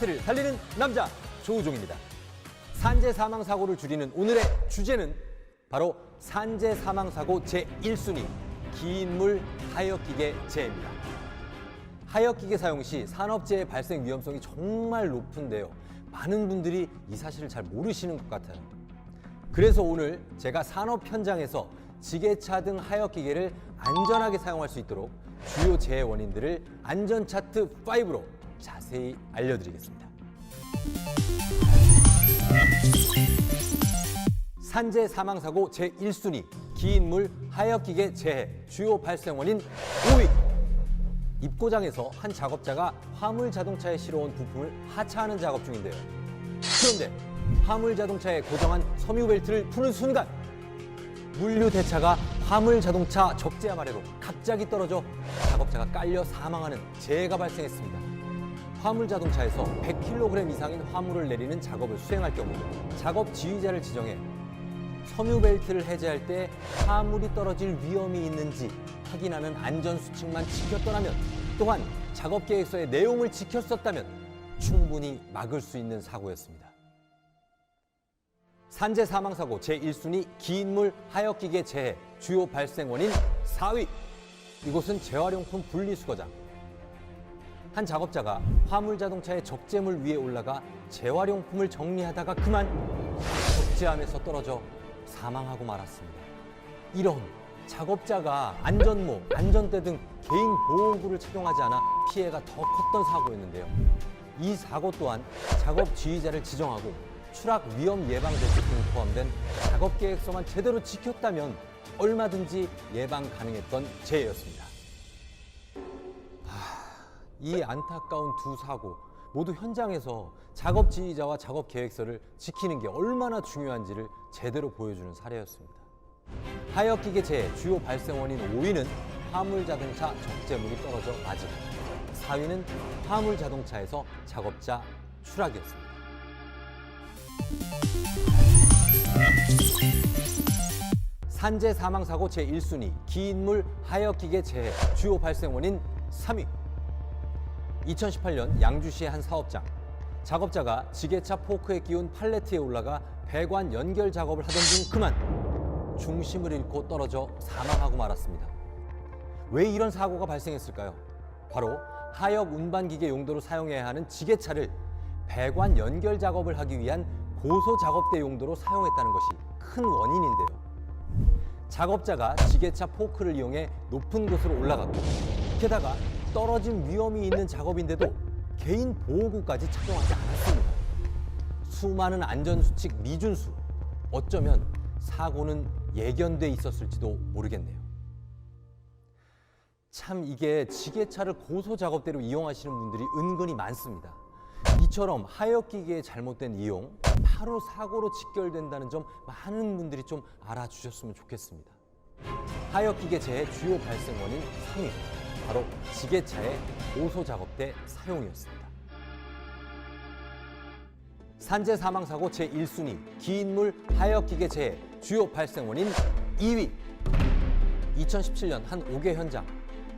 차트를 달리는 남자 조우종입니다. 산재 사망 사고를 줄이는 오늘의 주제는 바로 산재 사망 사고 제 1순위 기인물 하역기계 재해입니다. 하역기계 사용 시 산업재해 발생 위험성이 정말 높은데요. 많은 분들이 이 사실을 잘 모르시는 것 같아요. 그래서 오늘 제가 산업 현장에서 지게차 등 하역기계를 안전하게 사용할 수 있도록 주요 재해 원인들을 안전 차트 5로 자세히 알려드리겠습니다. 산재 사망 사고 제 1순위 기인물 하역기계 재해 주요 발생 원인 5위 입고장에서 한 작업자가 화물 자동차에 실어온 부품을 하차하는 작업 중인데요. 그런데 화물 자동차에 고정한 섬유 벨트를 푸는 순간 물류 대차가 화물 자동차 적재함 아래로 갑자기 떨어져 작업자가 깔려 사망하는 재해가 발생했습니다. 화물 자동차에서 100kg 이상인 화물을 내리는 작업을 수행할 경우 작업 지휘자를 지정해 섬유 벨트를 해제할 때 화물이 떨어질 위험이 있는지 확인하는 안전 수칙만 지켰더라면 또한 작업 계획서의 내용을 지켰었다면 충분히 막을 수 있는 사고였습니다. 산재 사망 사고 제1순위 기인물 하역기계 재해 주요 발생 원인 4위 이곳은 재활용품 분리수거장 한 작업자가 화물 자동차의 적재물 위에 올라가 재활용품을 정리하다가 그만 적재함에서 떨어져 사망하고 말았습니다. 이런 작업자가 안전모, 안전대 등 개인 보호구를 착용하지 않아 피해가 더 컸던 사고였는데요. 이 사고 또한 작업 지휘자를 지정하고 추락 위험 예방 대책 등이 포함된 작업 계획서만 제대로 지켰다면 얼마든지 예방 가능했던 재해였습니다. 이 안타까운 두 사고 모두 현장에서 작업 지휘자와 작업 계획서를 지키는 게 얼마나 중요한지를 제대로 보여주는 사례였습니다. 하역기계 재해 주요 발생 원인 5위는 화물 자동차 적재물이 떨어져 맞음, 4위는 화물 자동차에서 작업자 추락이었습니다. 산재 사망 사고 제 1순위 기인물 하역 기계 재해 주요 발생 원인 3위 2018년 양주시의 한 사업장. 작업자가 지게차 포크에 끼운 팔레트에 올라가 배관 연결 작업을 하던 중 그만 중심을 잃고 떨어져 사망하고 말았습니다. 왜 이런 사고가 발생했을까요? 바로 하역 운반기계 용도로 사용해야 하는 지게차를 배관 연결 작업을 하기 위한 고소 작업대 용도로 사용했다는 것이 큰 원인인데요. 작업자가 지게차 포크를 이용해 높은 곳으로 올라갔고 게다가 떨어진 위험이 있는 작업인데도 개인 보호구까지 착용하지 않았습니다. 수많은 안전수칙 미준수. 어쩌면 사고는 예견돼 있었을지도 모르겠네요. 참 이게 지게차를 고소 작업대로 이용하시는 분들이 은근히 많습니다. 이처럼 하역기계의 잘못된 이용 바로 사고로 직결된다는 점 많은 분들이 좀 알아주셨으면 좋겠습니다. 하역기계 재해 주요 발생 원인 3위 바로 지게차의 고소 작업대 사용이었습니다. 산재 사망 사고 제 1순위 기인물 하역 기계 재해 주요 발생 원인 2위 2017년 한 옥외 현장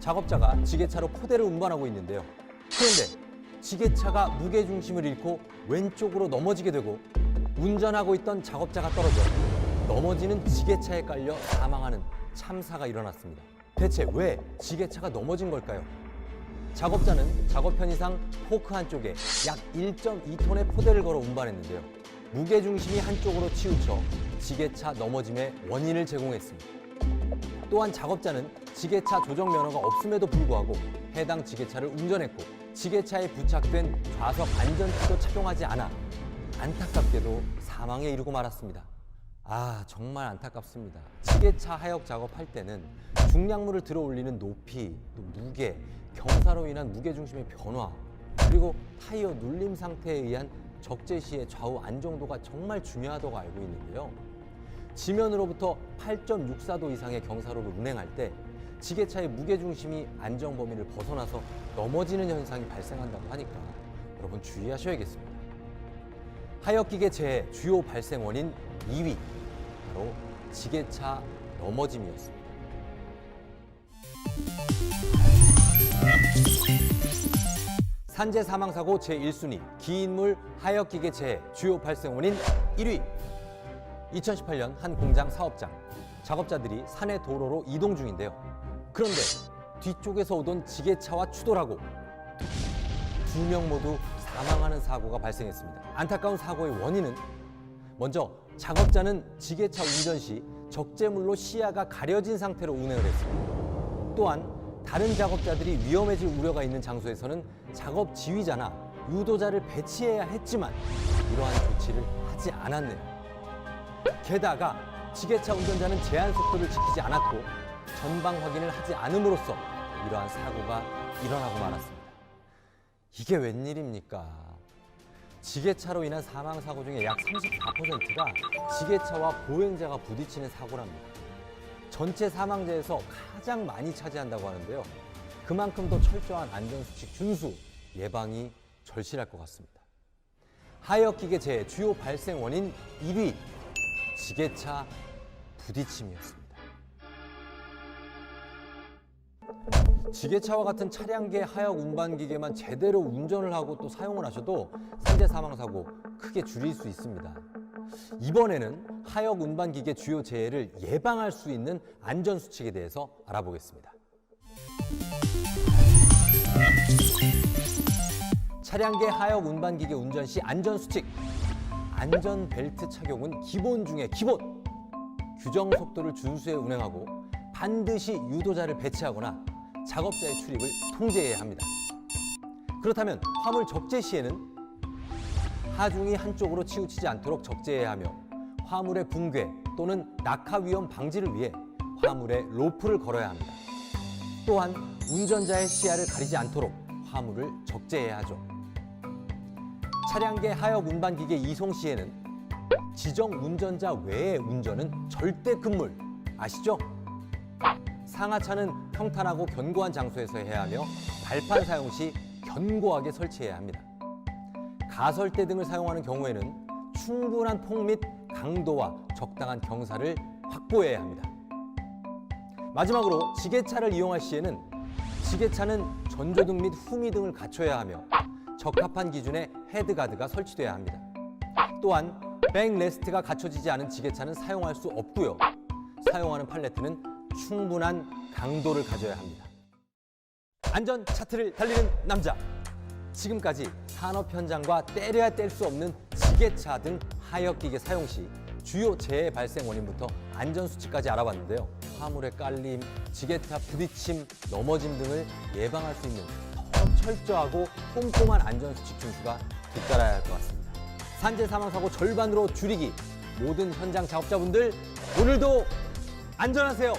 작업자가 지게차로 포대를 운반하고 있는데요. 그런데 지게차가 무게 중심을 잃고 왼쪽으로 넘어지게 되고 운전하고 있던 작업자가 떨어져 넘어지는 지게차에 깔려 사망하는 참사가 일어났습니다. 대체 왜 지게차가 넘어진 걸까요? 작업자는 작업 편의상 포크 한쪽에 약 1.2톤의 포대를 걸어 운반했는데요. 무게 중심이 한쪽으로 치우쳐 지게차 넘어짐의 원인을 제공했습니다. 또한 작업자는 지게차 조정 면허가 없음에도 불구하고 해당 지게차를 운전했고 지게차에 부착된 좌석 안전키도 착용하지 않아 안타깝게도 사망에 이르고 말았습니다. 아 정말 안타깝습니다. 지게차 하역 작업할 때는 중량물을 들어 올리는 높이, 또 무게, 경사로 인한 무게 중심의 변화, 그리고 타이어 눌림 상태에 의한 적재 시의 좌우 안정도가 정말 중요하다고 알고 있는데요. 지면으로부터 8.64도 이상의 경사로를 운행할 때 지게차의 무게 중심이 안정 범위를 벗어나서 넘어지는 현상이 발생한다고 하니까 여러분 주의하셔야겠습니다. 하역기계 재해 주요 발생 원인 2위 바로 지게차 넘어짐이었습니다. 산재 사망 사고 제1순위 기인물 하역 기계 재해 주요 발생 원인 1위 2018년 한 공장 사업장 작업자들이 산의 도로로 이동 중인데요. 그런데 뒤쪽에서 오던 지게차와 추돌하고 두 명 모두 사망하는 사고가 발생했습니다. 안타까운 사고의 원인은 먼저 작업자는 지게차 운전 시 적재물로 시야가 가려진 상태로 운행을 했습니다. 또한 다른 작업자들이 위험해질 우려가 있는 장소에서는 작업 지휘자나 유도자를 배치해야 했지만 이러한 조치를 하지 않았네요. 게다가 지게차 운전자는 제한 속도를 지키지 않았고 전방 확인을 하지 않음으로써 이러한 사고가 일어나고 말았습니다. 이게 웬일입니까? 지게차로 인한 사망 사고 중에 약 34%가 지게차와 보행자가 부딪히는 사고랍니다. 전체 사망자에서 가장 많이 차지한다고 하는데요. 그만큼 더 철저한 안전수칙 준수, 예방이 절실할 것 같습니다. 기계 재해 주요 발생 원인 1위 지게차 부딪힘이었습니다. 지게차와 같은 차량계 하역 운반 기계만 제대로 운전을 하고 또 사용을 하셔도 산재 사망 사고 크게 줄일 수 있습니다. 이번에는 하역 운반 기계 주요 재해를 예방할 수 있는 안전 수칙에 대해서 알아보겠습니다. 차량계 하역 운반 기계 운전 시 안전 수칙. 안전 벨트 착용은 기본 중에 기본. 규정 속도를 준수해 운행하고 반드시 유도자를 배치하거나 작업자의 출입을 통제해야 합니다. 그렇다면 화물 적재 시에는 하중이 한쪽으로 치우치지 않도록 적재해야 하며 화물의 붕괴 또는 낙하 위험 방지를 위해 화물에 로프를 걸어야 합니다. 또한 운전자의 시야를 가리지 않도록 화물을 적재해야 하죠. 차량계 하역 운반 기계 이송 시에는 지정 운전자 외의 운전은 절대 금물 아시죠? 상하차는 평탄하고 견고한 장소에서 해야 하며 발판 사용 시 견고하게 설치해야 합니다. 가설대 등을 사용하는 경우에는 충분한 폭 및 강도와 적당한 경사를 확보해야 합니다. 마지막으로 지게차를 이용할 시에는 지게차는 전조등 및 후미 등을 갖춰야 하며 적합한 기준의 헤드가드가 설치돼야 합니다. 또한 백레스트가 갖춰지지 않은 지게차는 사용할 수 없고요. 사용하는 팔레트는 충분한 강도를 가져야 합니다. 안전 차트를 달리는 남자. 지금까지 산업 현장과 때려야 뗄 수 없는 지게차 등 하역 기계 사용 시 주요 재해 발생 원인부터 안전 수칙까지 알아봤는데요. 화물의 깔림, 지게차 부딪힘, 넘어짐 등을 예방할 수 있는 더 철저하고 꼼꼼한 안전 수칙 준수가 뒤따라야 할 것 같습니다. 산재 사망 사고 절반으로 줄이기 모든 현장 작업자분들 오늘도 안전하세요.